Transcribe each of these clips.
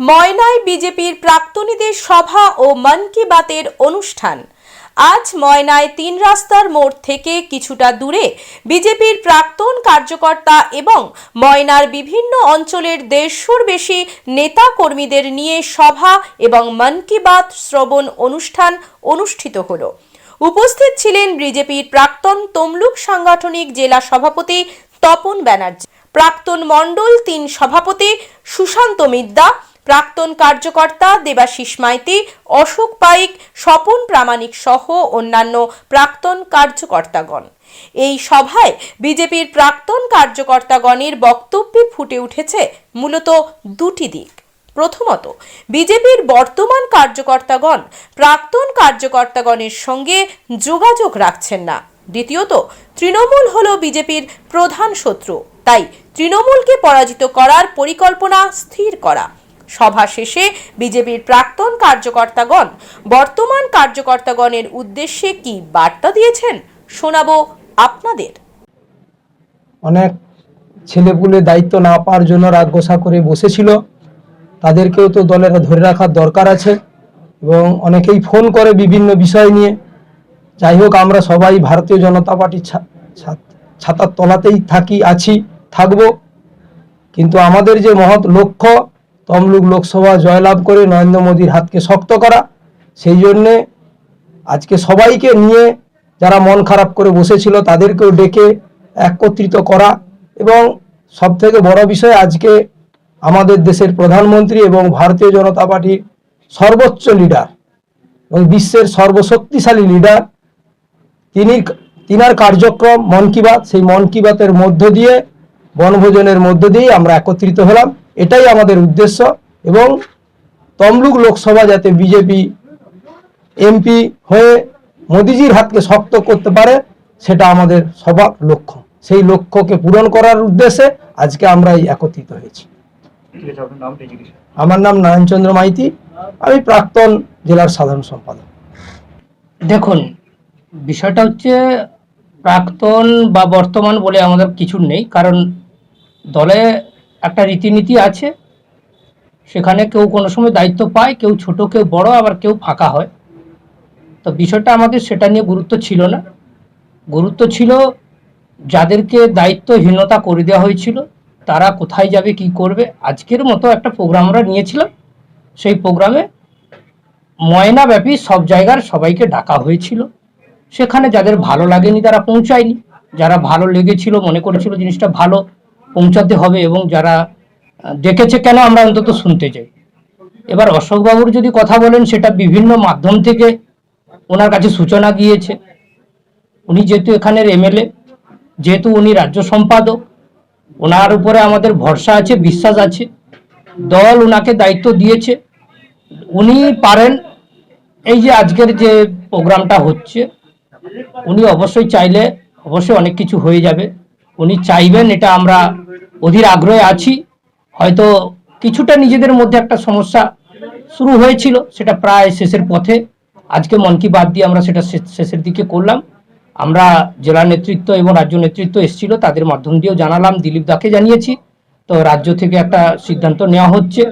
ময়নায় বিজেপির প্রাক্তনীদের সভা ও মন কি বাতের অনুষ্ঠান। আজ ময়নায় তিন রাস্তার মোড় থেকে কিছুটা দূরে বিজেপির প্রাক্তন কার্যকর্তা এবং ময়নার বিভিন্ন অঞ্চলের দেড়শোর বেশি নেতা কর্মীদের নিয়ে সভা এবং মন কি বাত শ্রবণ অনুষ্ঠান অনুষ্ঠিত হলো। উপস্থিত ছিলেন বিজেপির প্রাক্তন তমলুক সাংগঠনিক জেলা সভাপতি তপন ব্যানার্জি, প্রাক্তন মণ্ডল তিন সভাপতি সুশান্ত মিদ্যা প্রাক্তন কার্যকর্তা দেবাশিস মাইতি, অশোক পাইক, স্বপন প্রামাণিক সহ অন্যান্য প্রাক্তন কার্যকর্তাগণ। এই সভায় বিজেপির প্রাক্তন কার্যকর্তাগণের বক্তব্যে ফুটে উঠেছে মূলত দুটি দিক। প্রথমত, বিজেপির বর্তমান কার্যকর্তাগণ প্রাক্তন কার্যকর্তাগণের সঙ্গে যোগাযোগ রাখছেন না। দ্বিতীয়ত, তৃণমূল হল বিজেপির প্রধান শত্রু, তাই তৃণমূলকে পরাজিত করার পরিকল্পনা স্থির করা। সভা শেষে বিজেপির প্রাক্তন কার্যকর্তাগণ, বর্তমান কার্যকর্তাগণের উদ্দেশ্যে কি বার্তা দিয়েছেন, শোনাবো আপনাদের। অনেক ছেলেপুলে দায়িত্ব না পাওয়ার জন্য রাগ গোসা করে বসেছিল। তাদেরকেও তো দলের ধরে রাখার দরকার আছে এবং অনেকেই ফোন করে বিভিন্ন বিষয় নিয়ে। যাই হোক, আমরা সবাই ভারতীয় জনতা পার্টির ছাতার তলাতেই থাকি, আছি, থাকব। কিন্তু আমাদের যে মহৎ লক্ষ্য তমলুক লোকসভা জয়লাভ করে নরেন্দ্র মোদীর হাতকে শক্ত করা। সেই জন্যে আজকে সবাইকে নিয়ে যারা মন খারাপ করে বসেছিল তাদেরকেও ডেকে একত্রিত করা এবং সব থেকে বড় বিষয় আজকে আমাদের দেশের প্রধানমন্ত্রী এবং ভারতীয় জনতা পার্টির সর্বোচ্চ লিডার এবং বিশ্বের সর্বশক্তিশালী লিডার, তিনি তিনার কার্যক্রম মন কি বাত, সেই মন কি বাতের মধ্য দিয়ে, বনভোজনের মধ্য দিয়ে আমরা একত্রিত হলাম। এটাই আমাদের উদ্দেশ্য। এবং তমলুক লোকসভা যাতে বিজেপি এমপি হয়ে মোদিজির হাতকে শক্ত করতে পারে সেটা আমাদের সবার লক্ষ্য। সেই লক্ষ্যকে পূরণ করার উদ্দেশ্যে আজকে আমরা এই একত্রিত হয়েছি। আমার নাম নারায়ণচন্দ্র মাইতি আমি প্রাক্তন জেলার সাধারণ সম্পাদক। দেখুন বিষয়টা হচ্ছে প্রাক্তন বা বর্তমান বলে আমাদের কিছু নেই কারণ দলে একটা রীতিনীতি আছে, সেখানে কেউ কোনো সময় দায়িত্ব পায়, কেউ ছোট, কেউ বড়, আবার কেউ ফাঁকা হয়। তো বিষয়টা আমাদের সেটা নিয়ে গুরুত্ব ছিল না। গুরুত্ব ছিল যাদেরকে দায়িত্বহীনতা করে দেওয়া হয়েছিল, তারা কোথায় যাবে, কি করবে, আজকের মতো একটা প্রোগ্রাম আমরা নিয়েছিলাম। সেই প্রোগ্রামে ময়নাব্যাপী সব জায়গার সবাইকে ডাকা হয়েছিল। সেখানে যাদের ভালো লাগেনি তারা পৌঁছায়নি। যারা ভালো লেগেছিল, মনে করেছিল জিনিসটা ভালো পৌঁছাতে হবে এবং যারা দেখেছে কেন আমরা অন্তত শুনতে চাই। এবার অশোকবাবুর যদি কথা বলেন, সেটা বিভিন্ন মাধ্যম থেকে ওনার কাছে সূচনা গিয়েছে। উনি যেহেতু এখানের এমএলএ, যেহেতু উনি রাজ্য সম্পাদক, ওনার উপরে আমাদের ভরসা আছে, বিশ্বাস আছে, দল ওনাকে দায়িত্ব দিয়েছে। উনি পারেন এই যে আজকের যে প্রোগ্রামটা হচ্ছে, উনি অবশ্যই চাইলে অবশ্যই অনেক কিছু হয়ে যাবে। উনি চাইবেন এটা আমরা অধীর আগ্রহে আছি। হয়তো কিছুটা নিজেদের মধ্যে একটা সমস্যা শুরু হয়েছিল সেটা প্রায় শেষের পথে। আজকে মন কি বাদ দিয়ে আমরা সেটা শেষ- শেষের দিকে করলাম। আমরা জেলা নেতৃত্ব এবং রাজ্য নেতৃত্ব এসেছিল তাদের মাধ্যম দিয়েও জানালাম দিলীপ দাকে জানিয়েছি। তো রাজ্য থেকে একটা সিদ্ধান্ত নেওয়া হচ্ছে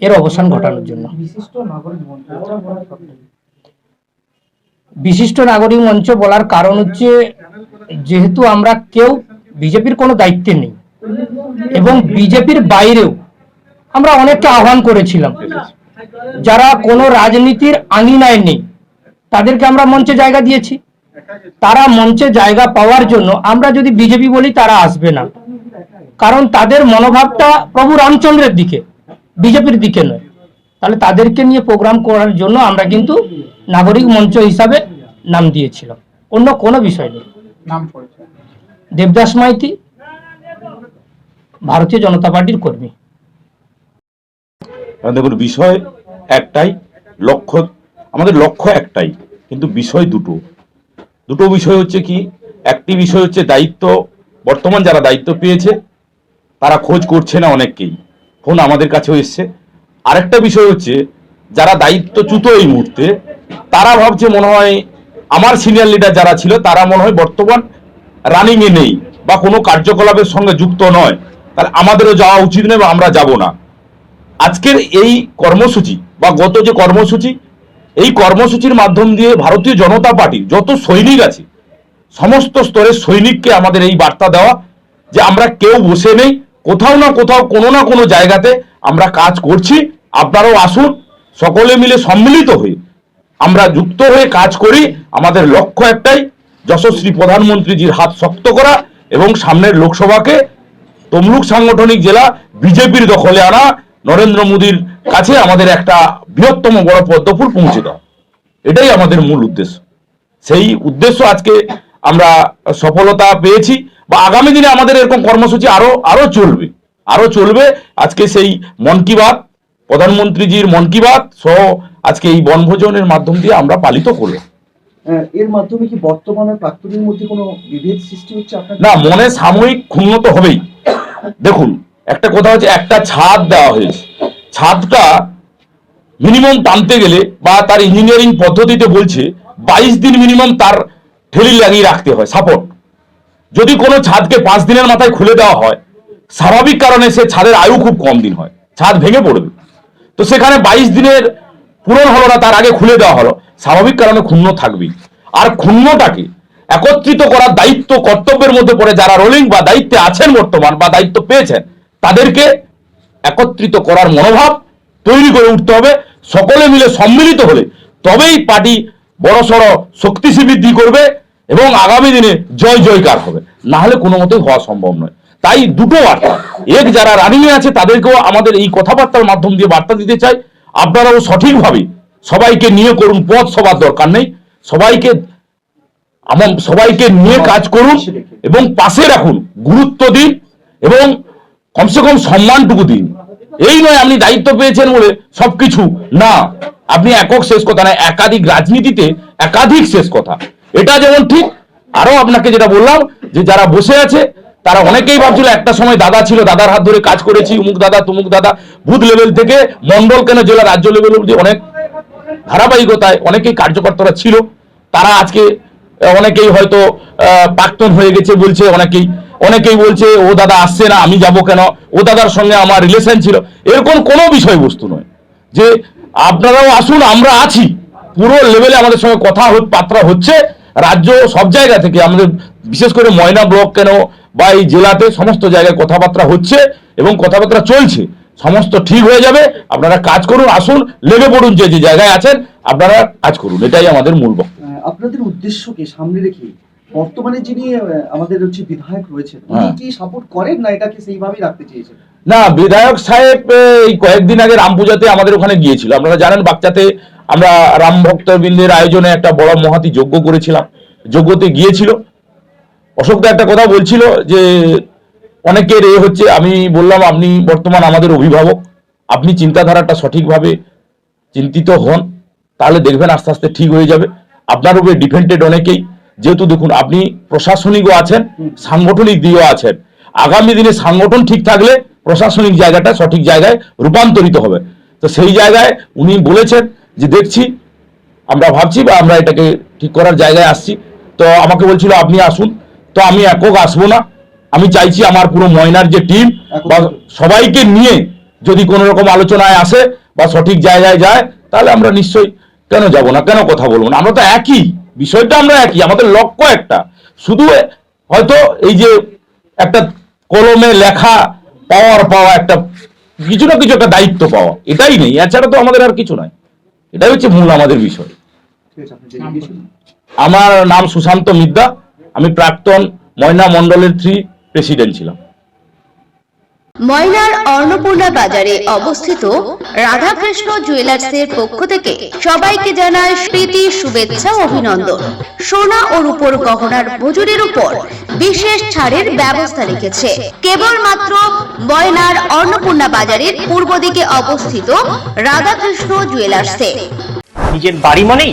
এর অবসান ঘটানোর জন্য। বিশিষ্ট নাগরিক মঞ্চ বলার কারণ হচ্ছে যেহেতু আমরা কেউ বিজেপির কোনো দায়িত্বে নেই। এবং বিজেপির বাইরেও আমরা অনেককে আহ্বান করেছিলাম। যারা কোনো রাজনীতির আঙিনায় নেই, তাদেরকে আমরা মঞ্চে জায়গা দিয়েছি। তারা মঞ্চে জায়গা পাওয়ার জন্য আমরা যদি বিজেপি বলি, তারা আসবে না। কারণ তাদের মনোভাবটা প্রভু রামচন্দ্রের দিকে, বিজেপির দিকে নয়। তাহলে তাদেরকে নিয়ে প্রোগ্রাম করার জন্য আমরা কিন্তু নাগরিক মঞ্চ হিসাবে নাম দিয়েছিলাম। অন্য কোনো বিষয় নেই। দেবদাস মাইতি, ভারতীয় জনতা পার্টির কর্মী। দেখুন, বিষয় একটাই, লক্ষ্য, আমাদের লক্ষ্য একটাই, কিন্তু বিষয় দুটো। দুটো বিষয় হচ্ছে কি, একটি বিষয় হচ্ছে দায়িত্ব, বর্তমান যারা দায়িত্ব পেয়েছে, তারা খোঁজ করছে না অনেককেই। ফোন আমাদের কাছেও এসছে। আরেকটা বিষয় হচ্ছে, যারা দায়িত্বচ্যুত এই মুহূর্তে, তারা ভাবছে মনে হয়, আমার সিনিয়র লিডার যারা ছিল, তারা মনে হয় বর্তমান রানিংয়ে নেই বা কোনো কার্যকলাপের সঙ্গে যুক্ত নয়, তাহলে আমাদেরও যাওয়া উচিত নয় বা আমরা যাব না। আজকের এই কর্মসূচি বা গত যে কর্মসূচি, এই কর্মসূচির মাধ্যম দিয়ে ভারতীয় জনতা পার্টির যত সৈনিক আছে, সমস্ত স্তরের সৈনিককে আমাদের এই বার্তা দেওয়া যে আমরা কেউ বসে নেই, কোথাও না কোথাও কোনো না কোনো জায়গাতে আমরা কাজ করছি, আপনারাও আসুন, সকলে মিলে সম্মিলিত হয়ে আমরা যুক্ত হয়ে কাজ করি, আমাদের লক্ষ্য একটাই যশস্বী প্রধানমন্ত্রীজির হাত শক্ত করা এবং সামনের লোকসভাকে তমলুক সাংগঠনিক জেলা বিজেপির দখলে আনা নরেন্দ্র মোদীর কাছে আমাদের একটা বৃহত্তম বড় পদ্মফুল পৌঁছে দেওয়া এটাই আমাদের মূল উদ্দেশ্য। সেই উদ্দেশ্য আজকে আমরা সফলতা পেয়েছি বা আগামী দিনে আমাদের এরকম কর্মসূচি আরও আরও চলবে আরও চলবে। আজকে সেই মন কি বাত, প্রধানমন্ত্রীজির মন কি বাত সহ আজকে এই বনভোজনের মাধ্যম দিয়ে আমরা পালিত করলাম। এর মাধ্যমে কি বর্তমান প্রাক্তনের মধ্যে কোনো বিভেদ সৃষ্টি হচ্ছে আপনার না মনে সাময়িক ক্ষুণ্ণ তো হবেই। দেখুন একটা কথা হচ্ছে একটা ছাদ দেওয়া হয়েছে। ছাদটা মিনিমাম টানতে গেলে বা তার ইঞ্জিনিয়ারিং পদ্ধতিতে বলছে বাইশ দিন মিনিমাম তার ঠেলি লাগিয়ে রাখতে হয় সাপোর্ট যদি কোনো ছাদকে পাঁচ দিনের মাথায় খুলে দেওয়া হয় স্বাভাবিক কারণে সে ছাদের আয়ু খুব কম দিন হয়। ছাদ ভেঙে পড়বে। তো সেখানে বাইশ দিনের পূরণ হলো না, তার আগে খুলে দেওয়া হলো। স্বাভাবিক কারণে ক্ষুণ্ণ থাকবেই। আর ক্ষুণ্ণটাকে একত্রিত করার দায়িত্ব কর্তব্যের মধ্যে পড়ে যারা রোলিং বা দায়িত্বে আছেন বর্তমান বা দায়িত্ব পেয়েছেন, তাদেরকে একত্রিত করার মনোভাব তৈরি করে উঠতে হবে। সকলে মিলে সম্মিলিত হলে তবেই পার্টি বড়সড় শক্তিশী বৃদ্ধি করবে এবং আগামী দিনে জয় জয়কার হবে। না হলে কোনো মতেই হওয়া সম্ভব নয়। তাই দুটো বার্তা। এক, যারা রানিংয়ে আছে, তাদেরকেও আমাদের এই কথাবার্তার মাধ্যম দিয়ে বার্তা দিতে চাই। আপনারাও সঠিকভাবে সবাইকে নিয়ে করুন, পথ সবার দরকার নেই। সবাইকে আমার সবাইকে নিয়ে কাজ করুন এবং পাশে রাখুন, গুরুত্ব দিন এবং কমসে কম সম্মানটুকু দিন। এই নয় আপনি দায়িত্ব পেয়েছেন বলে সবকিছু, না, আপনি একক শেষ কথা না, একাধিক রাজনীতিতে একাধিক শেষ কথা। এটা যেমন ঠিক আরও আপনাকে যেটা বললাম যে যারা বসে আছে তারা অনেকেই ভাবছিল একটা সময় দাদা ছিল দাদার হাত ধরে কাজ করেছি উমুক দাদা তুমুক দাদা। বুথ লেভেল থেকে মন্ডল কেন জেলা রাজ্য লেভেল অব্দি অনেক ধারাবাহিকতায় অনেকেই কার্যকর্তারা ছিল। তারা আজকে অনেকেই হয়তো প্রাক্তন হয়ে গেছে বলছে অনেকেই অনেকেই বলছে ও দাদা আসছে না আমি যাব কেন? ও দাদার সঙ্গে আমার রিলেশন ছিল। এরকম কোনো বিষয়বস্তু নয় যে আপনারাও আসুন আমরা আছি। পুরো লেভেলে আমাদের সঙ্গে কথা বার্তা হচ্ছে রাজ্য সব জায়গা থেকে আমাদের বিশেষ করে ময়না ব্লক কেন বা এই জেলাতে সমস্ত জায়গায় কথাবার্তা হচ্ছে এবং কথাবার্তা চলছে সমস্ত ঠিক হয়ে যাবে। আপনারা কাজ করুন আসুন লেগে পড়ুন যে যে জায়গায় আছেন আপনারা কাজ করুন। এটাই আমাদের মূল বক্তব্য। আপনাদের উদ্দেশ্যকে সামনে রেখে বর্তমানে যিনি আমাদের হচ্ছে বিধায়ক রয়েছেন উনি হ্যাঁ। কি সাপোর্ট করেন না এটাকে সেইভাবেই রাখতে চেয়েছেন? না বিধায়ক সাহেব এই কয়েকদিন আগে রাম পূজাতে আমাদের ওখানে গিয়েছিল। আপনারা জানেন বাচ্চাতে আমরা রাম ভক্তবৃন্দের আয়োজনে একটা বড় মহাতি যজ্ঞ করেছিলাম। যজ্ঞতে গিয়েছিল। অশোকদা একটা কথা বলছিল যে, অনেকের এ হচ্ছে, আমি বললাম, আপনি বর্তমান আমাদের অভিভাবক, আপনি চিন্তাধারাটা সঠিকভাবে চিন্তিত হন, তাহলে দেখবেন আস্তে আস্তে ঠিক হয়ে যাবে। আপনার উপরে ডিপেন্ডেড অনেকেই। যেহেতু দেখুন, আপনি প্রশাসনিকও আছেন, সাংগঠনিক দিয়েও আছেন। আগামী দিনে সাংগঠন ঠিক থাকলে প্রশাসনিক জায়গাটা সঠিক জায়গায় রূপান্তরিত হবে। তো সেই জায়গায় উনি বলেছেন যে, দেখছি, আমরা ভাবছি বা আমরা এটাকে ঠিক করার জায়গায় আসছি। তো আমাকে বলছিল, আপনি আসুন। তো আমি একক আসব না। আমি চাইছি আমার পুরো ময়নার যে টিম বা সবাইকে নিয়ে যদি কোনো রকম আলোচনায় আসে বা সঠিক জায়গায় যায় তাহলে আমরা নিশ্চয়ই কেন যাব না কেন কথা বলব না? আমরা তো একই বিষয়টা আমরা একই আমাদের লক্ষ্য একটা। শুধু হয়তো এই যে একটা কলমে লেখা পাওয়ার পাওয়া একটা কিছু না কিছু একটা দায়িত্ব পাওয়া এটাই নেই। এছাড়া তো আমাদের আর কিছু নাই। এটাই হচ্ছে মূল আমাদের বিষয়। আমার নাম সুশান্ত মিদ্যা আমি প্রাক্তন ময়না মণ্ডলের থ্রি প্রেসিডেন্ট ছিলাম। ময়নার অন্নপূর্ণা বাজারে অবস্থিত রাধাকৃষ্ণ জুয়েলার্সের পক্ষ থেকে সবাইকে জানায় প্রীতি শুভেচ্ছা অভিনন্দন। সোনা ও রূপোর গহনার মজুরির উপর বিশেষ ছাড়ের ব্যবস্থা রেখেছে। কেবলমাত্র ময়নার অন্নপূর্ণা বাজারের পূর্ব দিকে অবস্থিত রাধাকৃষ্ণ জুয়েলার্সে। নিজের বাড়ি মানেই